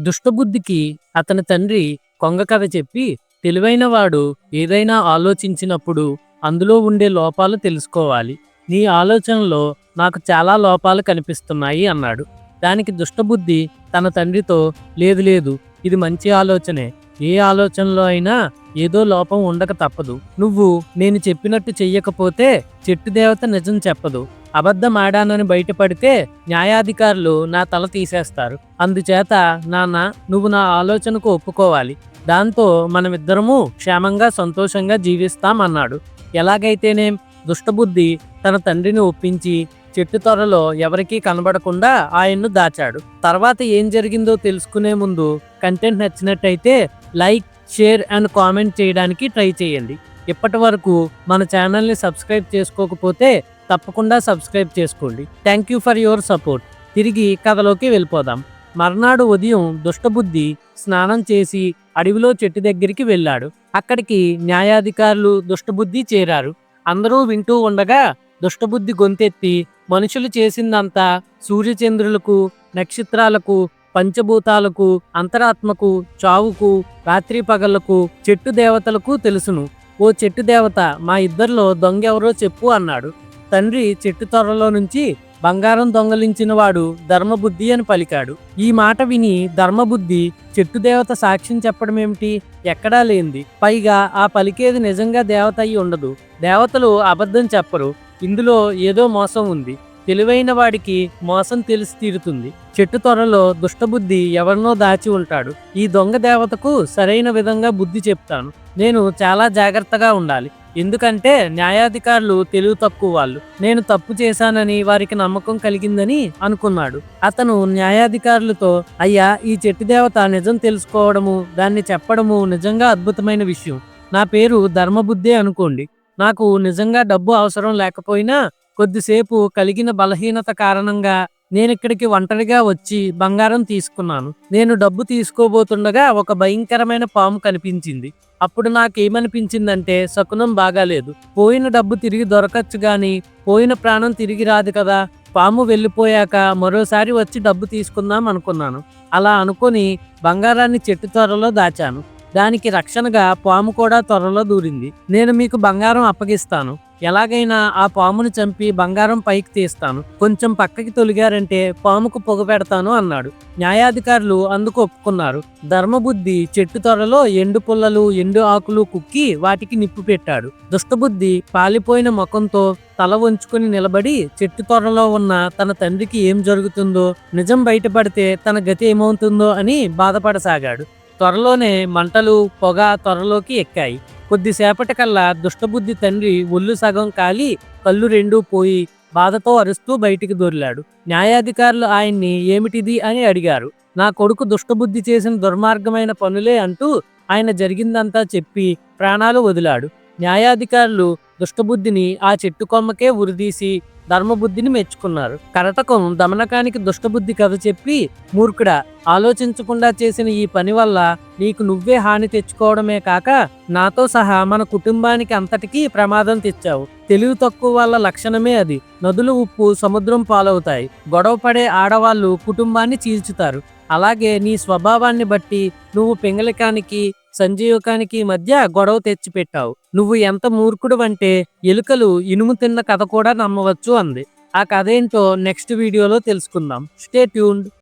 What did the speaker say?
దుష్టబుద్ధికి అతని తండ్రి కొంగ కథ చెప్పి తెలివైనవాడు ఏదైనా ఆలోచించినప్పుడు అందులో ఉండే లోపాలు తెలుసుకోవాలి. నీ ఆలోచనలో నాకు చాలా లోపాలు కనిపిస్తున్నాయి అన్నాడు. దానికి దుష్టబుద్ధి తన తండ్రితో లేదు లేదు ఇది మంచి ఆలోచనే. ఏ ఆలోచనలో అయినా ఏదో లోపం ఉండక తప్పదు. నువ్వు నేను చెప్పినట్టు చెయ్యకపోతే చెట్టు దేవత నిజం చెప్పదు. అబద్ధం ఆడానని బయటపడితే న్యాయాధికారులు నా తల తీసేస్తారు. అందుచేత నాన్న నువ్వు నా ఆలోచనకు ఒప్పుకోవాలి. దాంతో మనమిద్దరము క్షేమంగా సంతోషంగా జీవిస్తాం అన్నాడు ఎలాగైతేనేం దుష్టబుద్ధి తన తండ్రిని ఒప్పించి చెట్టు త్వరలో ఎవరికీ కనబడకుండా ఆయన్ను దాచాడు. తర్వాత ఏం జరిగిందో తెలుసుకునే ముందు కంటెంట్ నచ్చినట్టయితే లైక్ షేర్ అండ్ కామెంట్ చేయడానికి ట్రై చేయండి. ఇప్పటి వరకు మన ఛానల్ని సబ్స్క్రైబ్ చేసుకోకపోతే తప్పకుండా సబ్స్క్రైబ్ చేసుకోండి. Thank you for your support తిరిగి కథలోకి వెళ్ళిపోదాం. మర్నాడు ఉదయం దుష్టబుద్ధి స్నానం చేసి అడవిలో చెట్టు దగ్గరికి వెళ్ళాడు. అక్కడికి న్యాయాధికారులు దుష్టబుద్ధి చేరారు. అందరూ వింటూ ఉండగా దుష్టబుద్ధి గొంతెత్తి మనుషులు చేసిందంతా సూర్యచంద్రులకు నక్షత్రాలకు పంచభూతాలకు అంతరాత్మకు చావుకు రాత్రి పగళ్ళకు చెట్టు దేవతలకు తెలుసును. ఓ చెట్టు దేవత మా ఇద్దరిలో దొంగ ఎవరో చెప్పు అన్నాడు. తండ్రి చెట్టు త్వరలో నుంచి బంగారం దొంగలించిన వాడు ధర్మబుద్ధి అని పలికాడు. ఈ మాట విని ధర్మబుద్ధి చెట్టు దేవత సాక్ష్యం చెప్పడం ఏమిటి ఎక్కడా లేనిది. పైగా ఆ పలికేది నిజంగా దేవత అయి ఉండదు. దేవతలు అబద్ధం చెప్పరు. ఇందులో ఏదో మోసం ఉంది. తెలివైన వాడికి మోసం తెలిసి తీరుతుంది. చెట్టు త్వరలో దుష్టబుద్ధి ఎవరినో దాచి ఉంటాడు. ఈ దొంగ దేవతకు సరైన విధంగా బుద్ధి చెప్తాను. నేను చాలా జాగ్రత్తగా ఉండాలి. ఎందుకంటే న్యాయాధికారులు తెలివి తక్కువ వాళ్ళు. నేను తప్పు చేశానని వారికి నమ్మకం కలిగిందని అనుకున్నాడు. అతను న్యాయాధికారులతో అయ్యా ఈ చెట్టు దేవత నిజం తెలుసుకోవడము దాన్ని చెప్పడము నిజంగా అద్భుతమైన విషయం. నా పేరు ధర్మబుద్ధే అనుకోండి. నాకు నిజంగా డబ్బు అవసరం లేకపోయినా కొద్దిసేపు కలిగిన బలహీనత కారణంగా నేను ఇక్కడికి ఒంటరిగా వచ్చి బంగారం తీసుకున్నాను. నేను డబ్బు తీసుకోబోతుండగా ఒక భయంకరమైన పాము కనిపించింది. అప్పుడు నాకేమనిపించిందంటే శకునం బాగాలేదు. పోయిన డబ్బు తిరిగి దొరకచ్చు గాని పోయిన ప్రాణం తిరిగి రాదు కదా. పాము వెళ్ళిపోయాక మరోసారి వచ్చి డబ్బు తీసుకుందాం అనుకున్నాను. అలా అనుకొని బంగారాన్ని చెట్టు త్వరలో దాచాను. దానికి రక్షణగా పాము కూడా త్వరలో దూరింది. నేను మీకు బంగారం అప్పగిస్తాను. ఎలాగైనా ఆ పామును చంపి బంగారం పైకి తీస్తాను. కొంచెం పక్కకి తొలిగారంటే పాముకు పొగ పెడతాను అన్నాడు. న్యాయాధికారులు అందుకు ఒప్పుకున్నారు. ధర్మబుద్ధి చెట్టు త్వరలో ఎండు పుల్లలు ఎండు ఆకులు కుక్కి వాటికి నిప్పు పెట్టాడు. దుష్టబుద్ధి పాలిపోయిన ముఖంతో తల వంచుకొని నిలబడి చెట్టు త్వరలో ఉన్న తన తండ్రికి ఏం జరుగుతుందో నిజం బయటపడితే తన గతి ఏమవుతుందో అని బాధపడసాగాడు. త్వరలోనే మంటలు పొగ త్వరలోకి ఎక్కాయి. కొద్దిసేపటికల్లా దుష్టబుద్ధి తండ్రి ఒళ్ళు సగం కాలి కళ్ళు రెండూ పోయి బాధతో అరుస్తూ బయటికి దొరిలాడు. న్యాయాధికారులు ఆయన్ని ఏమిటిది అని అడిగారు. నా కొడుకు దుష్టబుద్ధి చేసిన దుర్మార్గమైన పనులే అంటూ ఆయన జరిగిందంతా చెప్పి ప్రాణాలు వదిలాడు. న్యాయాధికారులు దుష్టబుద్ధిని ఆ చెట్టు కొమ్మకే ఉరిదీసి ధర్మబుద్ధిని మెచ్చుకున్నారు. కరటకం దమనకానికి దుష్టబుద్ధి కథ చెప్పి మూర్ఖుడా ఆలోచించకుండా చేసిన ఈ పని వల్ల నీకు నువ్వే హాని తెచ్చుకోవడమే కాక నాతో సహా మన కుటుంబానికి అంతటికీ ప్రమాదం తెచ్చావు. తెలివి తక్కువ వాళ్ళ లక్షణమే అది. నదులు ఉప్పు సముద్రం పాలవుతాయి. గొడవ పడే ఆడవాళ్ళు కుటుంబాన్ని చీల్చుతారు. అలాగే నీ స్వభావాన్ని బట్టి నువ్వు పింగళికానికి సంజీవకానికి మధ్య గొడవ తెచ్చిపెట్టావు. నువ్వు ఎంత మూర్ఖుడు అంటే ఎలుకలు ఇనుము తిన్న కథ కూడా నమ్మవచ్చు అంది. ఆ కథ ఏంటో నెక్స్ట్ వీడియోలో తెలుసుకుందాం. Stay tuned.